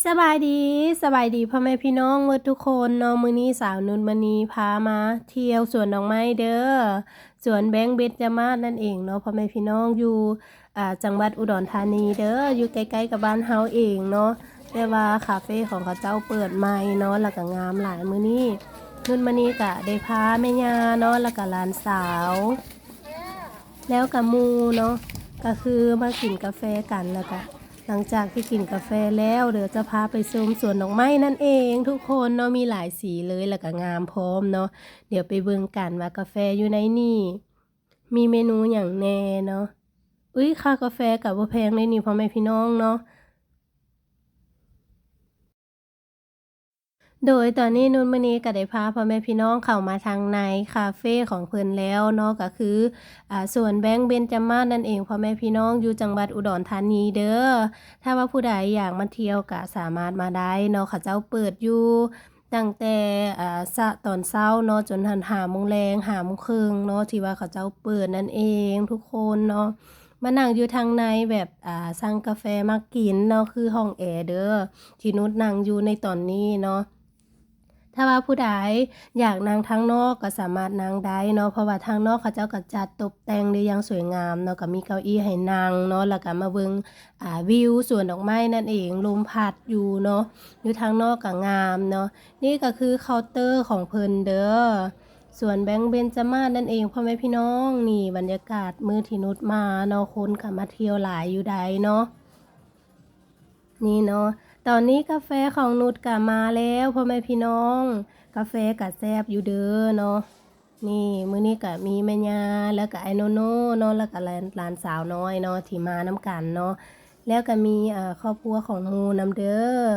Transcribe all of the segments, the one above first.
สบายดีสบายดีพ่อแม่พี่น้องเมื่อทุกคนเนาะมื้อนี้สาวนุนมณีพามา เที่ยวสวนดอกไม้เด้อสวนแบงค์เบญจมาศนั่นเองเนาะพ่อแม่พี่น้องอยู่อ่าจังหวัดอุดรธานีเด้ออยู่ใกล้ๆกับบ้านเฮาเองเนาะแต่ว่าคาเฟ่ของเขาเจ้าเปิดใหม่เนาะแล้วก็งามหลายมื้อนี้นุนมณีกะได้พาแม่ยาเนาะแล้วก็หลานสาว แล้วกับมูเนาะก็คือมากินกาแฟกันแล้วก็ ลังจากที่กินกาแฟแล้วเดี๋ยวจะพาไปชมสวนดอกไม้นั่นเองทุกคนเนาะมีหลายสีเลยแล้วก็งามพร้อมเนาะเดี๋ยวไปเบิ่งกันว่ากาแฟอยู่ในนี่ มีเมนูอย่างแน่เนาะอุ้ยค่ากาแฟกับว่าแพงเลยนี่พ่อแม่พี่น้องเนาะ โดยตอนนี้นุ่นมณีก็ได้พาพ่อแม่พี่น้องเข้ามาทางในคาเฟ่ของเพิ่นแล้วเนาะก็คืออ่าส่วนแบงค์เบญจามานั่นเองพ่อแม่พี่น้องอยู่จังหวัดอุดรธานีเด้อถ้าว่าผู้ใดอยากมาเที่ยวก็สามารถมาได้เนาะเขาเจ้าเปิดอยู่ตั้งแต่อ่าสะตอนเช้าเนาะจนทันหาโมงแรงหาโมงครึ่งเนาะที่ว่าเขาเจ้าเปิดนั่นเองทุกคนเนาะมานั่งอยู่ทางในแบบอ่าสั่งกาแฟมากินเนาะคือห้องแอร์เด้อที่นุชนั่งอยู่ในตอนนี้เนาะ ถ้าว่าผู้ใดอยากนั่งทางนอกก็สามารถนั่งได้เนาะเพราะว่าทางนอกเขาเจ้าก็จัดตกแต่งได้อย่างสวยงามเนาะก็มีเก้าอี้ให้นั่งเนาะแล้วก็มาเบิ่งอ่าวิวสวนดอกไม้นั่นเองลมพัดอยู่เนาะอยู่ทางนอกก็งามเนาะนี่ก็คือเคาน์เตอร์ของเพิ่นเด้อส่วนแบงค์เบญจามานั่นเองพ่อแม่พี่น้องนี่บรรยากาศมือที่นุชมาเนาะคนก็มาเที่ยวหลายอยู่ใดเนาะนี่เนาะ ตอนนี้กาแฟของนุชกะมาแล้วพ่อแม่พี่น้อง กาแฟกะแซบอยู่เด้อเนาะนี่มื้อนี้กะมีแม่ยาแล้วก็ไอโนโน่เนาะแล้วก็หลานหลานสาวน้อยเนาะที่มาน้ำกันเนาะแล้วก็มีอ่าครอบครัวของฮูนำเด้อ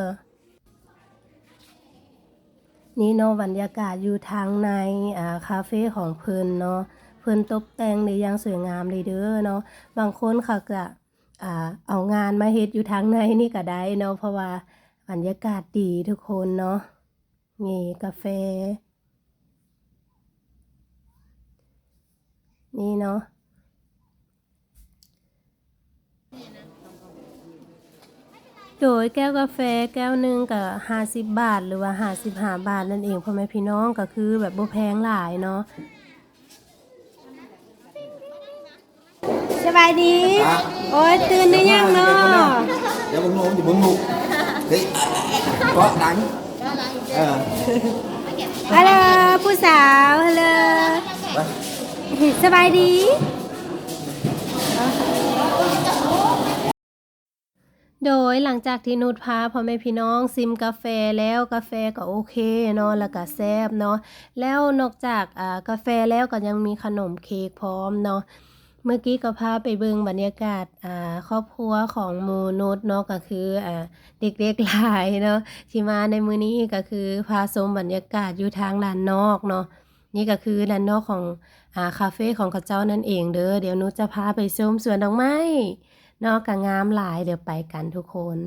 นี่เนาะบรรยากาศอยู่ทางในอ่าคาเฟ่ของเพิ่นเนาะเพิ่นตกแต่งได้อย่างสวยงามเลยเด้อเนาะบางคนเขาก็ เอางานมาเฮ็ดอยู่ทางในนี่ก็ได้เนาะเพราะว่าบรรยากาศดีทุกคนเนาะนี่กาแฟ นี่เนาะโดยแก้วกาแฟแก้วหนึ่งก็ห้าสิบบาท หรือว่าห้าสิบห้าบาทนั่นเองพ่อแม่พี่น้องก็คือแบบบ่แพงหลายเนาะ บายดี โอ้ยตื่นได้ยังเนาะเดี๋ยวมึงงงอยู่มึงงงเฮ้ยก็ดังเออฮัลโหลผู้สาวฮัลโหลไปสบายดีโดยหลังจากที่นุชพาพ่อแม่พี่น้องซิมกาแฟแล้วกาแฟก็โอเคเนาะแล้วก็แซ่บเนาะแล้วนอกจากอ่ากาแฟแล้วก็ยังมีขนมเค้กพร้อมเนาะ เมื่อกี้ก็พาไปเบิ่งบรรยากาศอ่าครอบครัวของมูนุษเนาะก็คืออ่าเด็กๆหลายเนาะที่มาในมือนี้ก็คือพาชมบรรยากาศอยู่ทางลานนอกเนาะนี่ก็คือลานนอกของอ่าคาเฟ่ของเขาเจ้านั่นเองเด้อเดี๋ยวนุชจะพาไปชมสวนดอกไม้นอกกับงามหลายเดี๋ยวไปกันทุกคน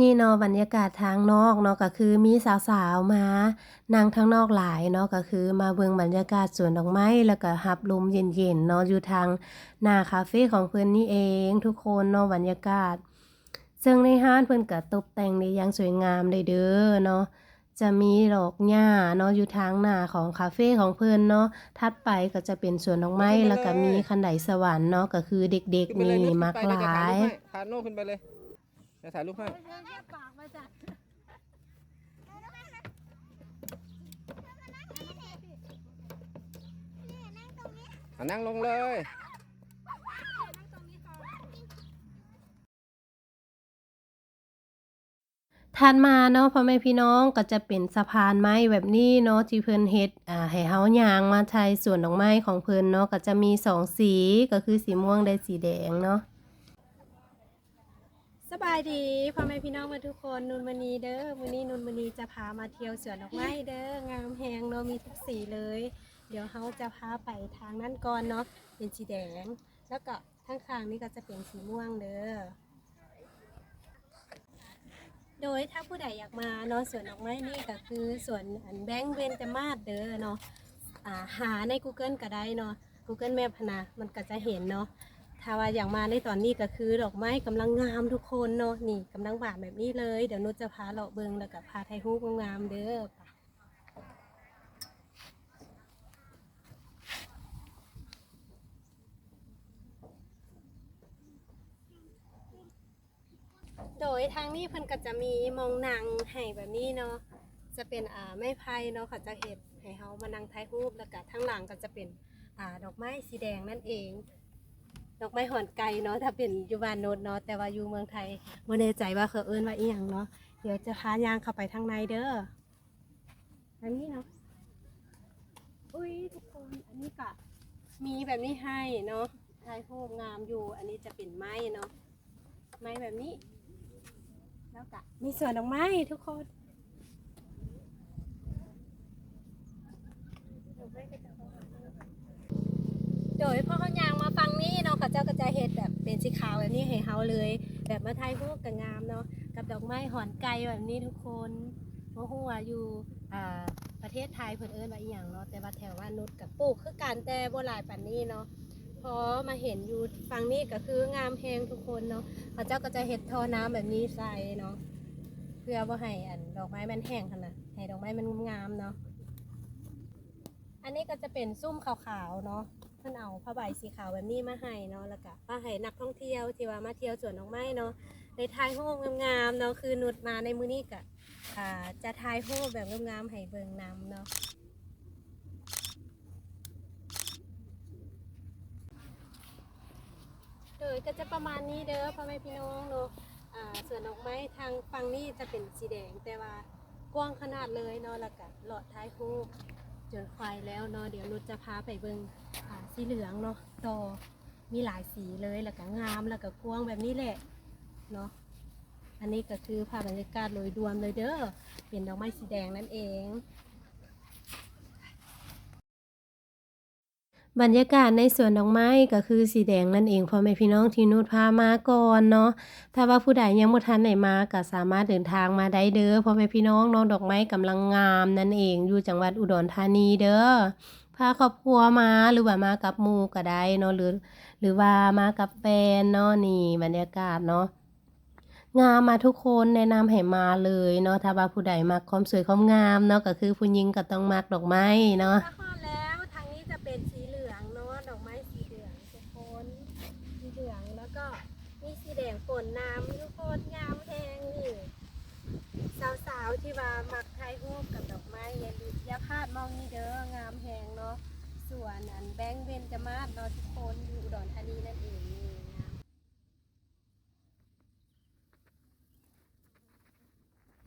นี่เนาะบรรยากาศทางนอกเนาะก็คือมีสาวๆมานั่งทางนอกหลายเนาะก็คือมาเบิ่งบรรยากาศสวนดอกไม้แล้วก็รับลมเย็นๆเนาะอยู่ทางหน้าคาเฟ่ของเพิ่นนี่เองทุกคนเนาะบรรยากาศ ซึ่งในห้านเพิ่นก็ตกแต่งได้อย่างสวยงามเลยเด้อเนาะจะมีดอกหญ้าเนาะอยู่ทางหน้าของคาเฟ่ของเพิ่นเนาะถัดไปก็จะเป็นสวนดอกไม้แล้วก็มีคันไดสวรรค์เนาะก็คือเด็กขึ้นๆไปเลยนี่นุชมักขึ้นหไปลาย เดี๋วถ่ายรูปให้คานลยจะถ่ายรูปให้นั่งลงเลยถัดมาเนาะพ่อแม่พี่น้องก็จะเป็นสะพานไม้แบบนี้เนาะที่เพิ่นเฮ็ดอ่าให้เฮายางมาใช้ส่วนดอกไม้ของเพิ่นเนาะก็จะมีสองสีก็คือสีม่วงและสีแดงเนาะ สบายดีพ่อแม่พี่น้องมาทุกคนนุนมณีเด้อมื้อนี้นุนมณีจะพามาเที่ยวสวนดอกไม้เด้องามแฮงเนาะมีทุกสีเลย เดี๋ยวเฮาจะพาไปทางนั้นก่อนเนาะเป็นสีแดง แล้วก็ข้างนี่ก็จะเป็นสีม่วงเด้อโดยถ้าผู้ใดอยากมาเนาะสวนดอกไม้นี่ก็คือสวนอันแบงค์เวนจมาศเด้อเนาะอ่าหาใน Google ก็ได้เนาะ Google Map หั้นนะมันก็จะเห็นเนาะ ถ้าว่าอย่างมาในตอนนี้ก็คือดอกไม้กำลังงามทุกคนเนาะนี่กำลังบานแบบนี้เลย เดี๋ยวนุชจะพาเลาะเบิงแล้วก็พาไทยฮูกงามเด้อโดยทางนี้เพิ่นก็จะมีมองนางให้แบบนี้เนาะจะเป็นอ่าไม้ไผ่เนาะเขาจะเห็ดให้เฮามานั่งถ่ายรูปแล้วก็ทั้างหลังก็จะเป็นอ่าดอกไม้สีแดงนั่นเอง ดอกไม้หอนไก่เนาะถ้าเป็นอยู่บ้านโนดเนาะแต่ว่าอยู่เมืองไทยบ่แน่ใจว่าเขาเอิ้นว่าอีหยังเนาะเดี๋ยวจะพายางเข้าไปทางในเด้ออันนี้เนาะอุ้ยทุกคนอันนี้ก็มีแบบนี้ให้เนาะถ่ายรูปงามอยู่ อันนี้จะเป็นไม้เนาะไม้แบบนี้ แล้วก็มีสวนดอกไม้ทุกคนดอกไม้ก็จะประมาณนี้โดยพ่อเขายางมา เนาะเขาเจ้าก็จะเห็ดแบบเป็นสีขาวแบบนี้ให้เฮาเลย แบบมาไทยฮูกกับงามเนาะกับดอกไม้หอนไก่แบบนี้ทุกคนโอ้โหอยู่อ่าประเทศไทยเพิ่นเอิ้นว่าอีหยังเนาะแต่ว่าแถวว่านุชกับปลูกคือกันแต่บ่หลายปานนี้เนาะพอมาเห็นอยู่ฟังนี่ก็คืองามแพงทุกคนเนาะเขาเจ้าก็จะเห็ดท่อน้ำแบบนี้ใส่เนาะเพื่อบ่าให้อันดอกไม้มันแห้งขนาดให้ดอกไม้มันงามเนาะอันนี้ก็จะเป็นซุ้มขาวๆเนาะ พิ่นเอาผ้าใบสีขาวแบบนี้มาให้เนาะแล้วก็มาให้นักท่องเที่ยวที่ว่ามาเที่ยวสวนดอกไม้เนาะได้ถ่ายรูปงามๆเนาะคือนุดมาในมื้อนี้ก็อ่าจะถ่ายรูปแบบงามๆให้เบิ่งนำเนาะโดยก็จะประมาณนี้เด้อพ่อแม่พี่น้องเนาะอ่าสวนดอกไม้ทางฝั่งนี้จะเป็นสีแดงแต่ว่ากว้างขนาดเลยเนาะแล้วก็หลอดท้ายรูป จนควายแล้วเนาะเดี๋ยวนุชจะพาไปเบิ่งอ่าสีเหลืองเนาะต่อมีหลายสีเลยแล้วก็งามแล้วก็กว้างแบบนี้แหละเนาะอันนี้ก็คือภาพบรรยากาศโดยรวมเลยเด้อเป็นดอกไม้สีแดงนั่นเอง บรรยากาศในสวนดอกไม้ก็คือสีแดงนั่นเองพ่อแม่พี่น้องที่นูดพามาก่อนเนาะถ้าว่าผู้ใดยังบ่ทันไหนมาก็สามารถเดินทางมาได้เด้อพ่อแม่พี่น้องเนาะดอกไม้กำลังงามนั่นเองอยู่จังหวัดอุดรธานีเด้อพาครอบครัวมาหรือว่ามากับหมู่ก็ได้เนาะหรือ หรือว่ามากับแฟนเนาะนี่บรรยากาศเนาะงามมาทุกคนแนะนำให้มาเลยเนาะถ้าว่าผู้ใดมักความสวยความงามเนาะก็คือผู้หญิงก็ต้องมักดอกไม้เนาะแล้วทางนี้จะเป็นสีเหลืองเนาะดอกไม้สีเหลืองทุกคนสีเหลืองแล้วก็มีสีแดงฝนน้ำทุกคนงามแพงนี่ สาวๆที่ว่ามักถ่ายรูปกับดอกไม้อย่าลืมอย่าพลาดมองนี่เด้องามแพงเนาะ ส่วนอันแบงค์เบนจมาศเนาะทุกคนอยู่อุดรธานีนั่นเองนี่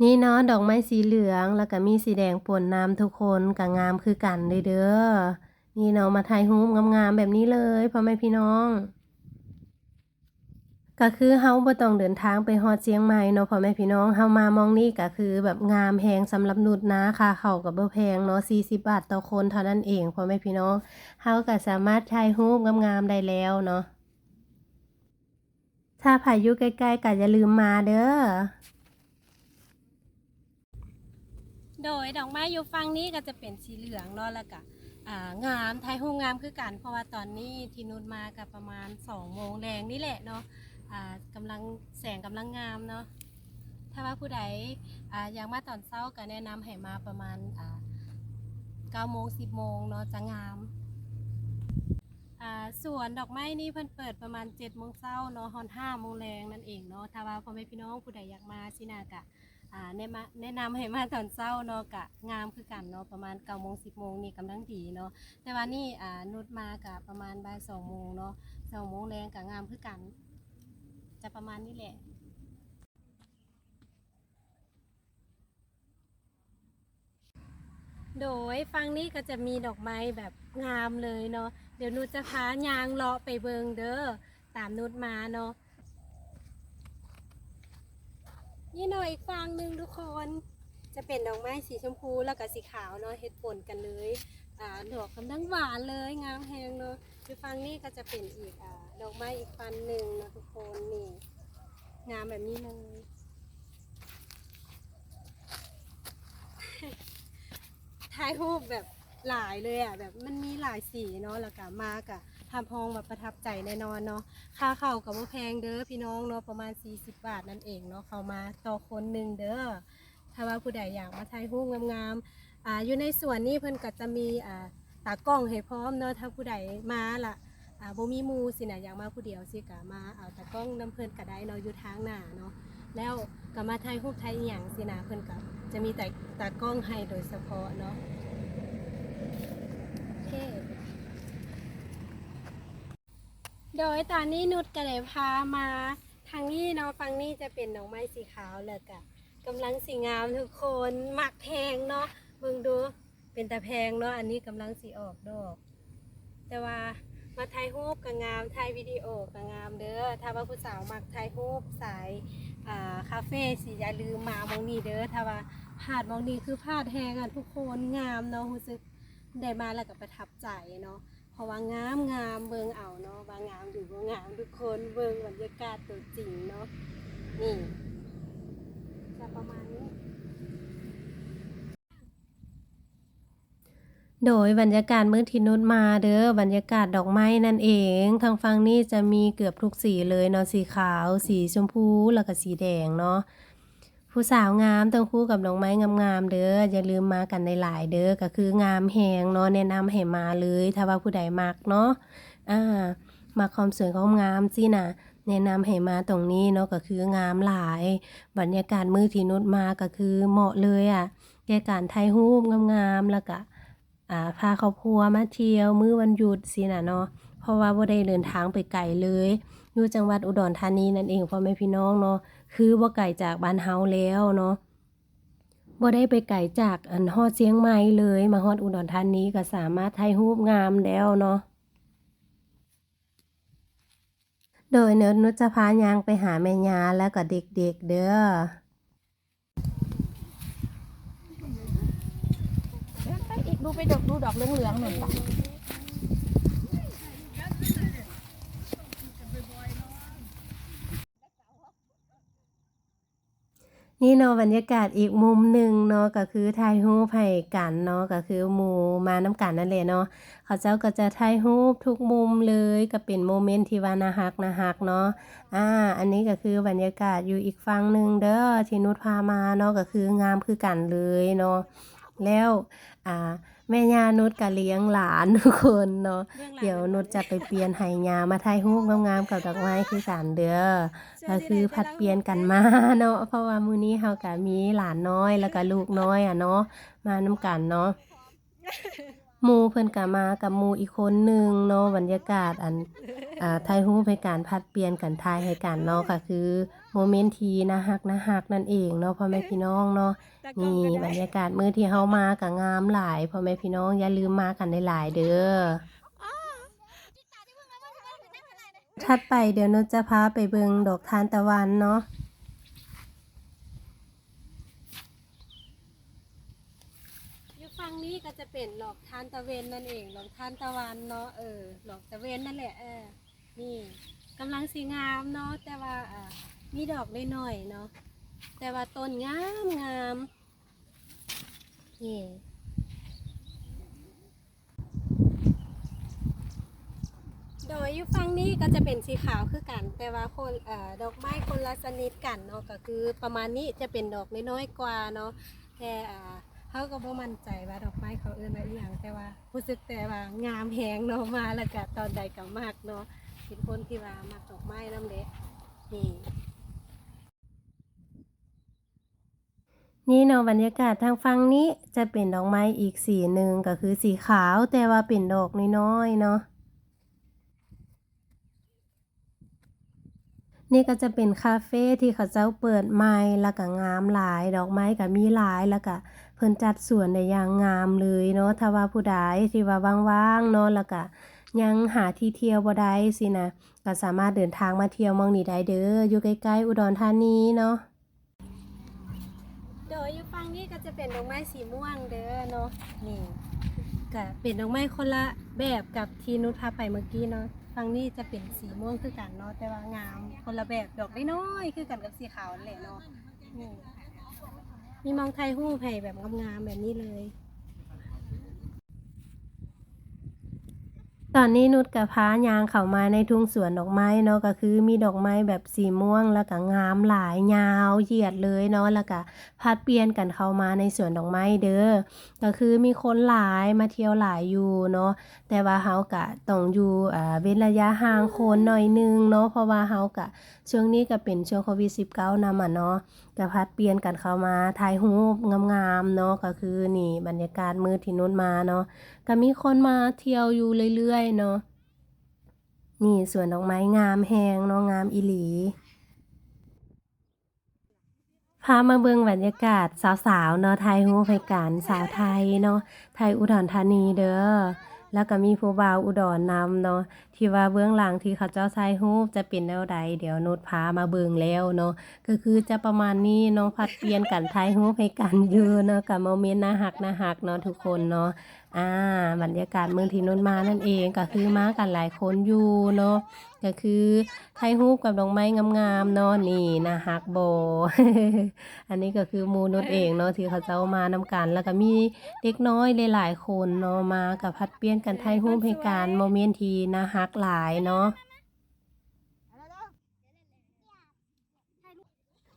นี่เนาะดอกไม้สีเหลืองแล้วก็มีสีแดงปนน้ำทุกคนก็งามคือกันเลยเด้อนี่เนาะมาถ่ายรูปงามๆแบบนี้เลยพ่อแม่พี่น้อง ก็คือเฮาบ่ต้องเดินทางไปฮอดเชียงใหม่เนาะพ่อแม่พี่น้องเฮามามองนี่ก็คือแบบงามแพงสำหรับนุดนะค่ะเขาก็บ่แพงเนาะ40 บาทต่อคนเท่านั้นเองพ่อแม่พี่น้องเฮาก็สามารถถ่ายรูปงามๆได้แล้วเนาะถ้าใครอยู่ใกล้ๆก็อย่าลืมมาเด้อโดยดอกไม้อยู่ฝั่งนี้ก็จะเป็นสีเหลืองเนาะแล้วก็อ่างามถ่ายรูปงามคือกันเพราะว่าตอนนี้ที่นุดมาก็ประมาณ2โมงแรงนี่แหละเนาะ กำลังแสงกำลังงามเนาะถ้าว่าผู้ใดอยากมาตอนเช้าก็แนะนำให้มาประมาณอ่า9โมง10โมงเนาะจะงามอ่าสวนดอกไม้นี่เพิ่นเปิดประมาณ7โมงเช้าเนาะฮอน5โมงแรงนั่นเองเนาะถ้าว่าพ่อแม่พี่น้องผู้ใดอยากมาสินากะแนะมาแนะนำให้มาตอนเช้าเนาะกะงามคือกันเนาะประมาณ9โมง10โมงนี่กำลังดีเนาะแต่ว่านี่นุดมากะประมาณบ่าย2โมงเนาะ2โมงแรงกะงามคือกัน จะประมาณนี้แหละโดยฟังนี้ก็จะมีดอกไม้แบบงามเลยเนาะเดี๋ยวนุชจะพายางเลาะไปเบิงเด้อตามนุชมาเนาะนี่หน่อยอีกฟังหนึ่งทุกคน จะเป็นดอกไม้สีชมพูแล้วก็สีขาวเนาะเฮ็ดปนกันเลยอ่าดอกกำลังหวานเลยงามแฮงเนาะคือฟังนี้ก็จะเป็นอีกอ่า ดอกไม้อีกฟันหนึ่งนะทุกคนนี่ งามแบบนี้เลยถ่ายรูปแบบหลายเลยอะแบบมันมีหลายสีเนาะแล้วก็มากะทำห้องแบบประทับใจแน่นอนเนาะค่าเข้ากับว่าแพงเด้อพี่น้องเนาะประมาณ 40 บาทนั่นเองเนาะเข้ามาต่อคนหนึ่งเด้อถ้าว่าผู้ใดอยากมาถ่ายรูปงามๆอ่าอยู่ในส่วนนี้เพิ่นก็จะมีอ่าตากล้องให้พร้อมเนาะถ้าผู้ใดมาล่ะ อ่าบ่มีหมูสินะอยากมาผู้เดียวสิก็มาเอาตากล้องนํเพิ่นก็ได้เนาะอยู่ทางหน้าเนาะแล้วก็มาถ่ายรูปถ่ายอหย่างสินะเพิ่นก็จะมีแต่ตากล้องให้โดยเฉพาะเนาะโอเค โดยตอนนี้นุชก็เลยพามาทางนี้เนาะฝั่งนี้จะเป็นดอกไม้สีขาวเลยกะกำลังสีงามทุกคนหมักแพงเนาะเบิ่งดูเป็นตาแพงเนาะอันนี้กำลังสีออกดอก แต่ว่า มาถ่ายรูปก็งามถ่ายวิดีโอก็งามเด้อถ้าว่าผู้สาวมักถ่ายรูปสายอ่าคาเฟ่สิอย่าลืมมามองนี้เด้อถ้าว่าพาดมองนี้คือพาดแหงอะทุกคนงามเนาะรู้สึกได้มาแล้วก็ประทับใจเนาะเพราะว่างามงามเบิงเอาเนาะว่างามอยู่ว่างามทุกคนเบิงบรรยากาศตัวจริงเนาะนี่จะประมาณนี้ โดยบรรยากาศมื่อที่นุชมาเด้อบรรยากาศดอกไม้นั่นเอง ทางฝั่งนี้จะมีเกือบทุกสีเลยเนาะสีขาว สีชมพูแล้วก็สีแดงเนาะผู้สาวงามทั้งคู่กับดอกไม้งามๆเด้ออย่าลืมมากันในหลายเด้อก็คืองามแหงเนาะแนะนำให้มาเลย ถ้าว่าผู้ใดมักเนาะอ่ามาความสวยความงามสินะแนะนำให้มาตรงนี้เนาะก็คืองามหลาย บรรยากาศมือที่นุชมาก็คือเหมาะเลยอะแก่การถ่ายรูปงามๆแล้วก็ อ่าพาครอบครัวมาเที่ยวมื้อวันหยุดสินะเนาะเพราะว่าบ่ได้เดินทางไปไกลเลยอยู่จังหวัดอุดรธานีนั่นเองพ่อแม่พี่น้องเนาะคือบ่ไกลจากบ้านเฮาแล้วเนาะบ่ได้ไปไกลจากอันฮอดเชียงใหม่เลยมาฮอดอุดรธานีก็สามารถถ่ายรูปงามแล้วเนาะโดยเนิร์ดนุชจะพายางไปหาแม่ยาแล้วก็เด็กๆเด้อ ไปอีก ดูไปดอกดูดอกเหลืองๆหน่อยปะนี่เนาะบรรยากาศอีกมุมหนึ่งเนาะก็คือถ่ายรูปให้กันเนาะก็คือหมูมาน้ำกันนั่นแหละเนาะเขาเจ้าก็จะถ่ายรูปทุกมุมเลยก็เป็นโมเมนต์ที่ว่านาฮักนาฮักเนาะอ่าอันนี้ก็คือบรรยากาศอยู่อีกฝั่งหนึ่งเด้อที่นุชพามาเนาะก็คืองามคือกันเลยเนาะ แล้วอ่าแม่ย่านุชก็เลี้ยงหลานทุกคนเนาะเดี๋ยวนุชจะไปเปลี่ยนให้ยามาถ่ายรูปงามๆกับดอกไม้คือกันเด้อก็คือผัดเปลี่ยนกันมาเนาะเพราะว่ามื้อนี้เฮาก็มีหลานน้อยแล้วก็ลูกน้อยอะเนาะมานํกันเนาะหมู่เพิ่นก็มากับหมู่อีกคนหนึงเนาะบรรยากาศอันอ่าถ่ายรูปให้การผัดเปลี่ยนกันถ่ายให้กันเนาะก็คือ โมเมนต์ที่น่าฮักน่าฮักนั่นเองเนาะพ่อแม่พี่น้องเนาะนี่บรรยากาศมื้อที่เฮามาก็งามหลายพ่อแม่พี่น้องอย่าลืมมากันหลายๆเด้อถัดไปเดี๋ยวนุชจะพาไปเบิงดอกทานตะวันเนาะอยู่ฝั่งนี้ก็จะเป็นดอกทานตะเวนนั่นเองดอกทานตะวันเนาะเออดอกตะเวนนั่นแหละเออนี่กำลังสีงามเนาะแต่ว่าอ่า มีดอกน้อยเนาะแต่ว่าต้นงามงามนี่โดยอยู่ฝั่งนี้ก็จะเป็นสีขาวคือกัน แต่ว่าคนอดอกไม้คนละชนิดกันเนาะก็คือประมาณนี้จะเป็นดอกน้อยกว่าเนาะแต่เขาก็บ่มั่นใจว่าดอกไม้เขาเอื้อนว่าอหย่างแต่ว่ารู้สึกแต่ว่างามแหงเนาะมาแล้วก็ตอนใดก็มากเนาะเป็นคนที่ว่ามักดอกไม้น้ำเละนี่ นี่เนาะบรรยากาศทางฝั่งนี้จะเป็นดอกไม้อีกสีหนึ่งก็คือสีขาวแต่ว่าเป็นดอกน้อยๆเนาะนี่ก็จะเป็นคาเฟ่ที่เขาเจ้าเปิดใหม่แล้วก็งามหลาย ดอกไม้ก็มีหลายแล้วก็เพิ่นจัดสวนได้อย่างงามเลยเนาะถ้าว่าผู้ใดที่ว่าว่างๆเนาะแล้วก็ยังหาที่เที่ยวบ่ได้สินะก็สามารถเดินทางมาเที่ยวเมองนี้ได้เด้ออยู่ใกล้ๆอุดรธานีเนาะโดยอยู่ฝั่งนี้ก็ จะเป็นดอกไม้สีม่วงเด้อเนาะนี่ก็เป็นดอกไม้คนละแบบกับที่นุชพาไปเมื่อกี้เนาะฝั่งนี้จะเป็นสีม่วงคือกันเนาะแต่ว่างามคนละแบบดอกน้อยๆคือกันกับสีขาวนั่นแหละเนาะนี่มีมองไทยหู้ไผ่แบบงามๆแบบนี้เลย ตอนนี้นุชกับพายางเข้ามาในทุ่งสวนดอกไม้เนาะก็คือมีดอกไม้แบบสีม่วงแล้วก็งามหลายยาวเหยียดเลยเนาะแล้วก็พัดเปลี่ยนกันเข้ามาในสวนดอกไม้เด้อก็คือมีคนหลายมาเที่ยวหลายอยู่เนาะแต่ว่าเฮากะต้องอยู่อ่าเว้นระยะห่างคนหน่อยนึงเนาะเพราะว่าเฮากะช่วงนี้ก็เป็นช่วงโควิด 19นำอะเนาะก็พัดเปลี่ยนกันเข้ามาถ่ายรูปงามๆเนาะก็คือนี่บรรยากาศมืดที่นุชมาเนาะ ก็มีคนมาเที่ยวอยู่เรื่อยๆเนาะนี่สวนดอกไม้งามแหงเนาะงามอีหลีพามาเบิ่งบรรยากาศสาวๆเนาะไทยฮู้ไผการสาวไทยเนาะไทยอุดรธานีเด้อแล้วก็มีผู้บ่าวอุดรนำเนาะที่ว่าเบื้องหลังที่เขาเจ้าถ่ายรูปจะเป็นแนวใด เดี๋ยวนุชพามาเบิ่งแล้วเนาะก็คือจะประมาณนี้เนาะพัดเปลี่ยนกันถ่ายรูปให้กันอยู่เนาะกับโมเมนต์น่าหักน่าหักเนาะทุกคนเนาะอ่าบรรยากาศเมืองที่นนมานั่นเองก็คือมากันหลายคนอยู่เนาะก็คือไทยฮูบกับดอกไม้งามๆเนาะนี่นะฮักโบ อันนี้ก็คือมูนุชเองเนาะที่เขาเจ้ามานำกัน แล้วก็มีเด็กน้อยหลายๆคนเนาะมากับพัดเปลี่ยนกันไทยฮูบให้การโมเมนต์ทีนะฮักหลายเนาะ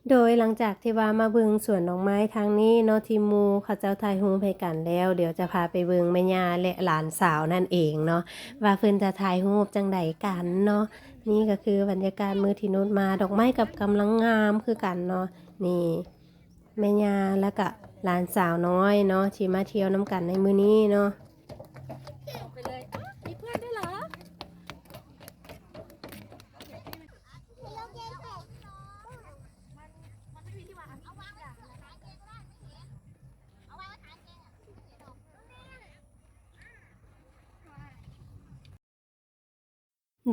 โดยหลังจากที่ว่ามาเบิงสวนดอกไม้ทางนี้เนาะทีมูเขาเจ้าถ่ายรูปให้กันแล้ว เดี๋ยวจะพาไปเบิงแม่ย่าและหลานสาวนั่นเองเนาะว่าเพิ่นจะถ่ายรูจังใดกันเนาะนี่ก็คือบรรยากาศมือที่นุชมาดอกไม้กับกำลังงามคือกันเนาะนี่แม่ย่าแล้วก็หลานสาวน้อยเนาะที่มาเที่ยวน้ำกันในมือนี้เนาะ ไปเลยอ้าวมีเพื่อนด้วยเหรอ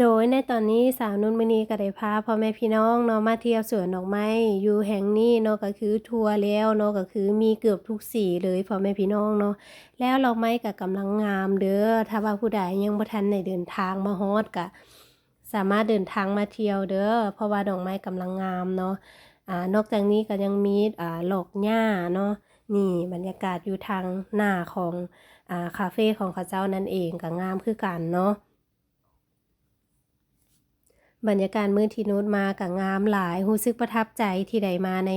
โดยในตอนนี้สาวนุ่นมณีก็ได้พาพ่อแม่พี่น้องเนาะมาเที่ยวสวนดอกไม้อยู่แห่งนี้เนาะก็คือทัวร์แล้วเนาะก็คือมีเกือบทุกสีเลยพ่อแม่พี่น้องเนาะแล้วดอกไม้ก็กำลังงามเด้อถ้าว่าผู้ใดยังบ่ทันได้เดินทางมาฮอดก็สามารถเดินทางมาเที่ยวเด้อเพราะว่าดอกไม้กำลังงามเนาะอ่านอกจากนี้ก็ยังมีอ่าหลอกหญ้าเนาะนี่บรรยากาศอยู่ทางหน้าของอ่าคาเฟ่ของเขาเจ้านั่นเองก็งามคือกันเนาะ บรรยากาศมื้อที่นุชมากับงามหลายรู้สึกประทับใจที่ได้มาใน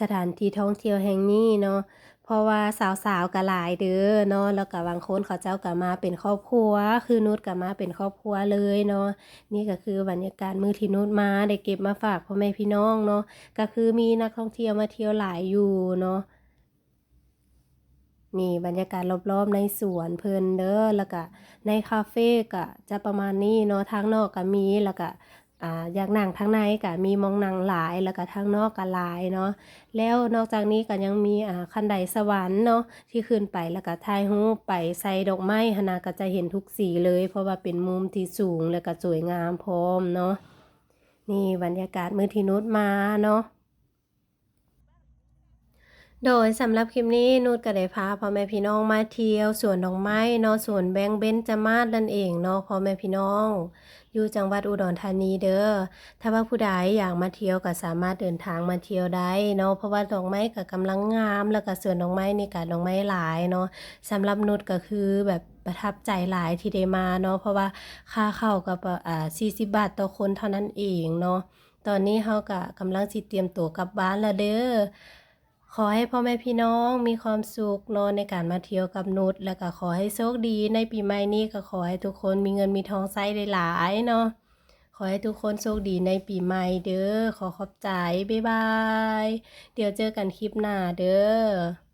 สถานที่ท่องเที่ยวแห่งนี้เนาะเพราะว่าสาวๆก็หลายเด้อเนาะแล้วก็บางคนเขาเจ้าก็มาเป็นครอบครัว คือนุชก็มาเป็นครอบครัวเลยเนาะนี่ก็คือบรรยากาศมื้อที่นุชมาได้เก็บมาฝากพ่อแม่พี่น้องเนาะก็คือมีนักท่องเที่ยวมาเที่ยวหลายอยู่เนาะนี่บรรยากาศรอบๆในสวนเพลินเด้อแล้วก็ในคาเฟ่ก็จะประมาณนี้เนาะทางนอกก็มีแล้วก็ อ่าอยากนั่งทางในก็มีมองนั่งหลายแล้วก็ทางนอกก็หลายเนาะแล้วนอกจากนี้ก็ยังมีอ่าคันไดสวรรค์เนาะที่ขึ้นไปแล้วก็ถ่ายรูปไปใส่ดอกไม้หนาก็จะเห็นทุกสีเลย เพราะว่าเป็นมุมที่สูงแล้วก็สวยงามพร้อมเนาะนี่บรรยากาศมือที่นุชมาเนาะโดยสำหรับคลิปนี้นุชก็ได้พาพ่อแม่พี่น้องมาเที่ยวสวนดอกไม้เนาะสวนแบงเบนจามาศนั่นเองเนาะพ่อแม่พี่น้อง อยู่จังหวัดอุดรธานีเด้อ ถ้าว่าผู้ใดอยากมาเที่ยวก็สามารถเดินทางมาเที่ยวได้เนาะ เพราะว่าดอกไม้ก็กำลังงาม แล้วก็สวนดอกไม้นี่ก็ดอกไม้หลายเนาะสำหรับนุชก็คือแบบประทับใจหลายที่ได้มาเนาะ เพราะว่าค่าเข้าก็ประอ่า40บาทต่อคนเท่านั้นเองเนาะ ตอนนี้เฮาก็กำลังสิเตรียมตัวกลับบ้านแล้วเด้อ ขอให้พ่อแม่พี่น้องมีความสุขนอนในการมาเที่ยวกับนุชแล้วก็ขอให้โชคดีในปีใหม่นี้ก็ขอให้ทุกคนมีเงินมีทองใช้หลายๆเนาะขอให้ทุกคนโชคดีในปีใหม่เด้อขอขอบใจบ๊ายบาย เดี๋ยวเจอกันคลิปหน้าเด้อ